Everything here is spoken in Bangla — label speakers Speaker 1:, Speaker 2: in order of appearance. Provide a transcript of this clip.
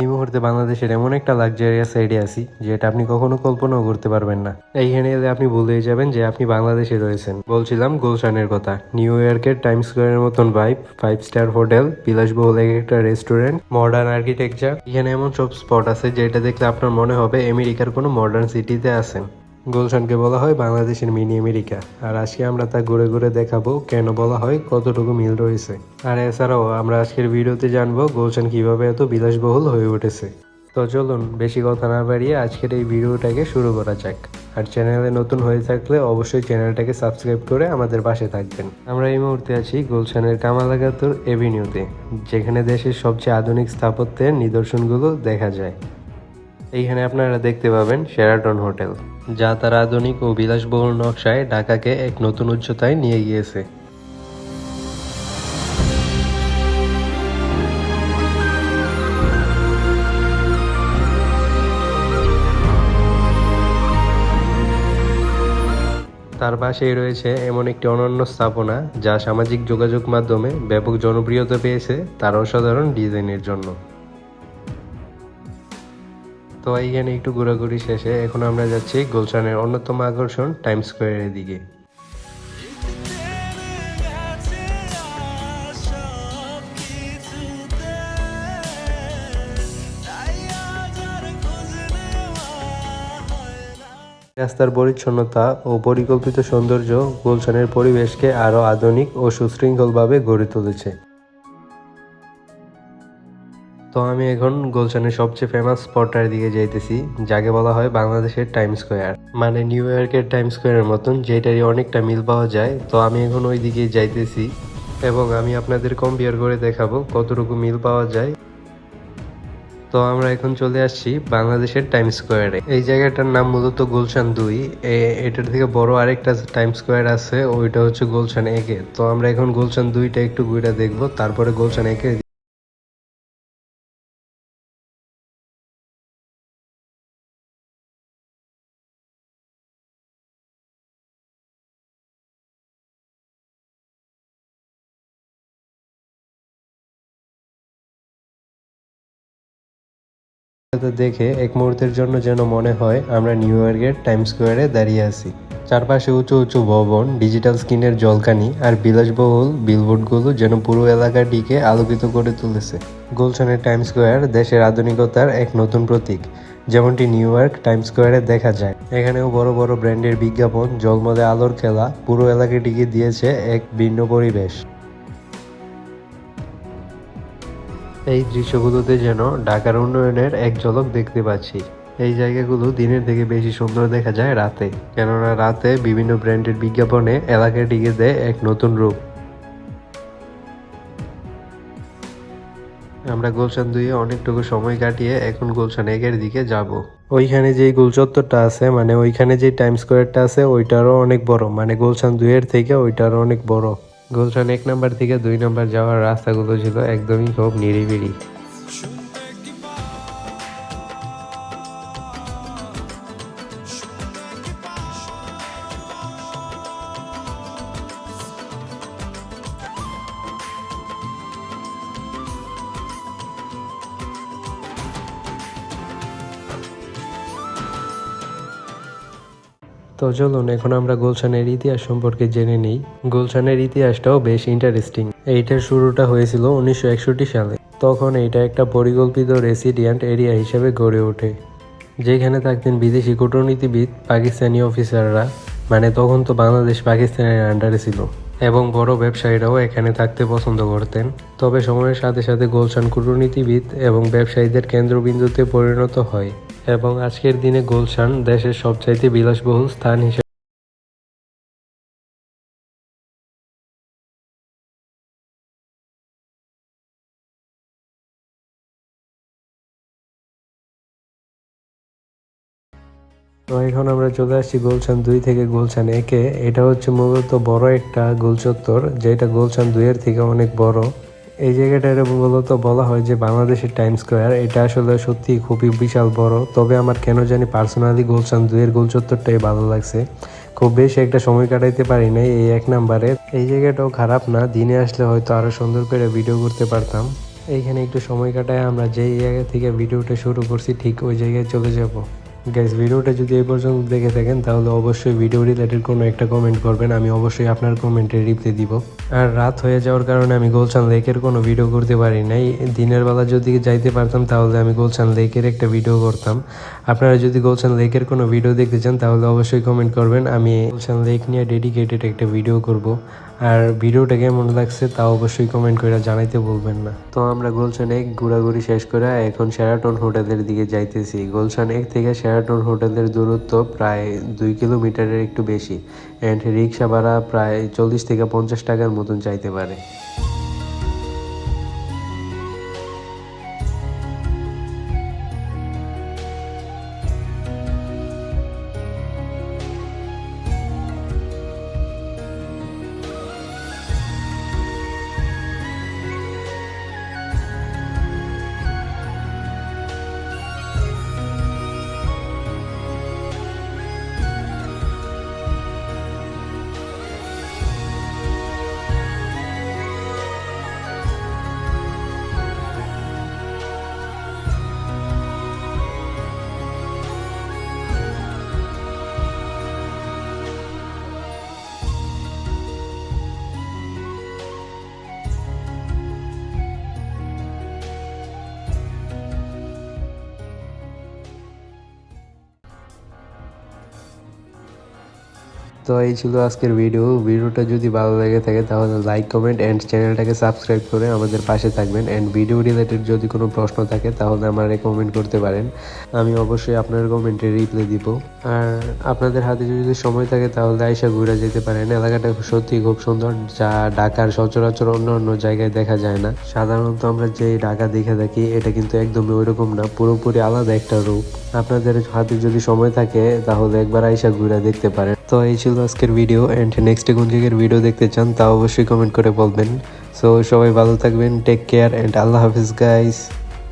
Speaker 1: এই মুহূর্তে বাংলাদেশের এমন একটা লাক্সারিয়াস সাইডে আছি, যেটা আপনি কখনো কল্পনাও করতে পারবেন না। এইখানে এলে আপনি ভুলে যাবেন যে আপনি বাংলাদেশে রয়েছেন। বলছিলাম গুলশানের কথা, নিউ ইয়র্কের টাইম স্কোয়ারের মতন ভাইব ফাইভ স্টার হোটেল বিলাসবহুল এক একটা রেস্টুরেন্ট মডার্ন আর্কিটেকচার এখানে এমন সব স্পট আছে যেটা দেখলে আপনার মনে হবে আমেরিকার কোনো মডার্ন সিটিতে আছেন। গুলশানকে বলা হয় বাংলাদেশের মিনি আমেরিকা। আর আজকে আমরা তা ঘুরে ঘুরে দেখাবো কেন বলা হয়, কতটুকু মিল রয়েছে। আর এছাড়াও আমরা আজকের ভিডিওতে জানব গুলশান কীভাবে এত বিলাসবহুল হয়ে উঠেছে। তো চলুন, বেশি কথা না বাড়িয়ে আজকের এই ভিডিওটাকে শুরু করা যাক। আর চ্যানেলে নতুন হয়ে থাকলে অবশ্যই চ্যানেলটাকে সাবস্ক্রাইব করে আমাদের পাশে থাকবেন। আমরা এই মুহূর্তে আছি গুলশানের কামালাগাতুর এভিনিউতে, যেখানে দেশের সবচেয়ে আধুনিক স্থাপত্যের নিদর্শনগুলো দেখা যায়। এইখানে আপনারা দেখতে পাবেন শেরাটন হোটেল যা তার আধুনিক ও বিলাসবহুল নকশায় ঢাকাকে এক নতুন উচ্চতায় নিয়ে গিয়েছে। তার পাশেই রয়েছে এমন একটি অনন্য স্থাপনা, যা সামাজিক যোগাযোগ মাধ্যমে ব্যাপক জনপ্রিয়তা পেয়েছে তার অসাধারণ ডিজাইনের জন্য। তো এইখানে একটু ঘোরাঘুরি শেষে এখন আমরা যাচ্ছি গুলশানের অন্যতম আকর্ষণ টাইম স্কোয়ারের দিকে। রাস্তার পরিচ্ছন্নতা ও পরিকল্পিত সৌন্দর্য গুলশানের পরিবেশকে আরও আধুনিক ও সুশৃঙ্খলভাবে গড়ে তুলেছে। তো আমি এখন গুলশানের সবচেয়ে ফেমাস স্পটটার দিকে যাইতেছি, যাকে বলা হয় বাংলাদেশের টাইম স্কোয়ার মানে নিউ ইয়র্কের টাইম স্কোয়ারের মতন, যেটারই অনেকটা মিল পাওয়া যায়। তো আমি এখন ওই দিকে যাইতেছি এবং আমি আপনাদের কম্পেয়ার করে দেখাবো কতটুকু মিল পাওয়া যায়। তো আমরা এখন চলে আসছি বাংলাদেশের টাইম স্কোয়ারে এই জায়গাটার নাম মূলত গুলশান দুই। এটার থেকে বড় আরেকটা টাইম স্কোয়ার আছে, ওইটা হচ্ছে গুলশান একে। তো আমরা এখন গুলশান দুইটা একটু ঘুরে দেখব, তারপরে গুলশান একে দেখে এক মুহূর্তের জন্য যেন মনে হয় আমরা নিউ ইয়র্কের টাইম স্কোয়ারে দাঁড়িয়ে আছি। চারপাশে উঁচু উঁচু ভবন, ডিজিটাল স্ক্রিনের জলকানি আর বিলাসবহুল বিলবোর্ডগুলো যেন পুরো এলাকাটিকে আলোকিত করে তুলেছে। গুলশানের টাইম স্কোয়ার দেশের আধুনিকতার এক নতুন প্রতীক, যেমনটি নিউ ইয়র্ক টাইম স্কোয়ারে দেখা যায়। এখানেও বড় বড় ব্র্যান্ডের বিজ্ঞাপন জলমলে আলোর খেলা পুরো এলাকাটিকে দিয়েছে এক ভিন্ন পরিবেশ। এই দৃশ্যগুলোতে যেন ঢাকার উন্নয়নের এক ঝলক দেখতে পাচ্ছি। এই জায়গাগুলো দিনের থেকে বেশি সুন্দর দেখা যায় রাতে, কেননা রাতে বিভিন্ন ব্র্যান্ডের বিজ্ঞাপনে এলাকাটিকে দেয় এক নতুন রূপ। আমরা গুলশান দুইয়ে অনেকটুকু সময় কাটিয়ে এখন গুলশান একের দিকে যাব। ওইখানে যে গোল চত্বরটা আছে মানে ওইখানে যে টাইম স্কোয়ারটা আছে, ওইটারও অনেক বড় মানে গুলশান দুইয়ের থেকে ওইটারও অনেক বড়। গুলশান এক নম্বর থেকে দুই নাম্বার যাওয়ার রাস্তাগুলো ছিল একদমই খুব নিরিবিলি। তো চলুন, এখন আমরা গুলশানের ইতিহাস সম্পর্কে জেনে নিই। গুলশানের ইতিহাসটাও বেশ ইন্টারেস্টিং এইটার শুরুটা হয়েছিল উনিশশো একষট্টি সালে। তখন এইটা একটা পরিকল্পিত রেসিডিয়েন্ট এরিয়া হিসেবে গড়ে ওঠে, যেখানে থাকতেন বিদেশি কূটনীতিবিদ, পাকিস্তানি অফিসাররা মানে তখন তো বাংলাদেশ পাকিস্তানের আন্ডারে ছিল। এবং বড় ব্যবসায়ীরাও এখানে থাকতে পছন্দ করতেন। তবে সময়ের সাথে সাথে গোলশান কূটনীতিবিদ এবং ব্যবসায়ীদের কেন্দ্রবিন্দুতে পরিণত হয়। এবং আজকের দিনে গুলশান দেশের সবচাইতে বিলাসবহুল স্থান হিসেবে তো এখন আমরা চলে আসছি গুলশান দুই থেকে গুলশান একে। এটা হচ্ছে মূলত বড় একটা গোল চত্বর যেটা গুলশান দুইয়ের থেকে অনেক বড়। এই জায়গাটার মূলত বলা হয় যে বাংলাদেশের টাইম স্কোয়ার এটা আসলে সত্যি খুবই বিশাল বড়। তবে আমার কেন জানি পার্সোনালি গুলশান দুইয়ের গোল চত্বরটাই ভালো লাগছে। খুব বেশি একটা সময় কাটাইতে পারি নাই এই এক নাম্বারে। এই জায়গাটাও খারাপ না, দিনে আসলে হয়তো আরও সুন্দর করে ভিডিও করতে পারতাম। এইখানে একটু সময় কাটায় আমরা যেই জায়গা থেকে ভিডিওটা শুরু করছি, ঠিক ওই জায়গায় চলে যাব। গাইজ ভিডিওটা যদি এই পর্যন্ত দেখে থাকেন, তাহলে অবশ্যই ভিডিও রিলেটেড কোনো একটা কমেন্ট করবেন, আমি অবশ্যই আপনার কমেন্টে রিপ্লাই দিব। আর রাত হয়ে যাওয়ার কারণে আমি গোলচান লেকের কোনো ভিডিও করতে পারি নাই। দিনের বেলা যদি যাইতে পারতাম, তাহলে আমি গোলচান লেকের একটা ভিডিও করতাম। আপনারা যদি গোলচান লেকের কোনো ভিডিও দেখতে চান, তাহলে অবশ্যই কমেন্ট করবেন। আমি গোলচান লেক নিয়ে ডেডিকেটেড একটা ভিডিও করব। আর ভিডিওটা কেমন লাগছে তা অবশ্যই কমেন্ট করে জানাইতে বলবেন না। তো আমরা গোলশান এক ঘোরাঘুরি শেষ করে এখন শেরাটন হোটেলের দিকে যাইতেছি। গোলশান এক থেকে শেরাটন হোটেলের দূরত্ব প্রায় দুই কিলোমিটারের একটু বেশি অ্যান্ড রিক্সা ভাড়া প্রায় চল্লিশ থেকে পঞ্চাশ টাকার মতন চাইতে পারে। তো এই ছিল আজকের ভিডিও ভিডিওটা যদি ভালো লেগে থাকে, তাহলে লাইক কমেন্ট অ্যান্ড চ্যানেলটাকে সাবস্ক্রাইব করে আমাদের পাশে থাকবেন। অ্যান্ড ভিডিও রিলেটেড যদি কোনো প্রশ্ন থাকে, তাহলে আমারে কমেন্ট করতে পারেন। আমি অবশ্যই আপনার কমেন্টে রিপ্লাই দিব। আর আপনাদের হাতে যদি সময় থাকে, তাহলে আইসা ঘুরে যেতে পারেন। এলাকাটা সত্যি খুব সুন্দর, যা ঢাকার সচরাচর অন্য অন্য জায়গায় দেখা যায় না। সাধারণত আমরা যে ঢাকা দেখে থাকি, এটা কিন্তু একদমই ওইরকম না। পুরোপুরি আলাদা একটা রূপ। আপনাদের হাতে যদি সময় থাকে, তাহলে একবার আইসা ঘুরে দেখতে পারেন। তো এই ছিল আজকের ভিডিও অ্যান্ড নেক্সট কোন জায়গার ভিডিও দেখতে চান, তা অবশ্যই কমেন্ট করে বলবেন। সো সবাই ভালো থাকবেন টেক কেয়ার অ্যান্ড আল্লাহ হাফিজ গাইস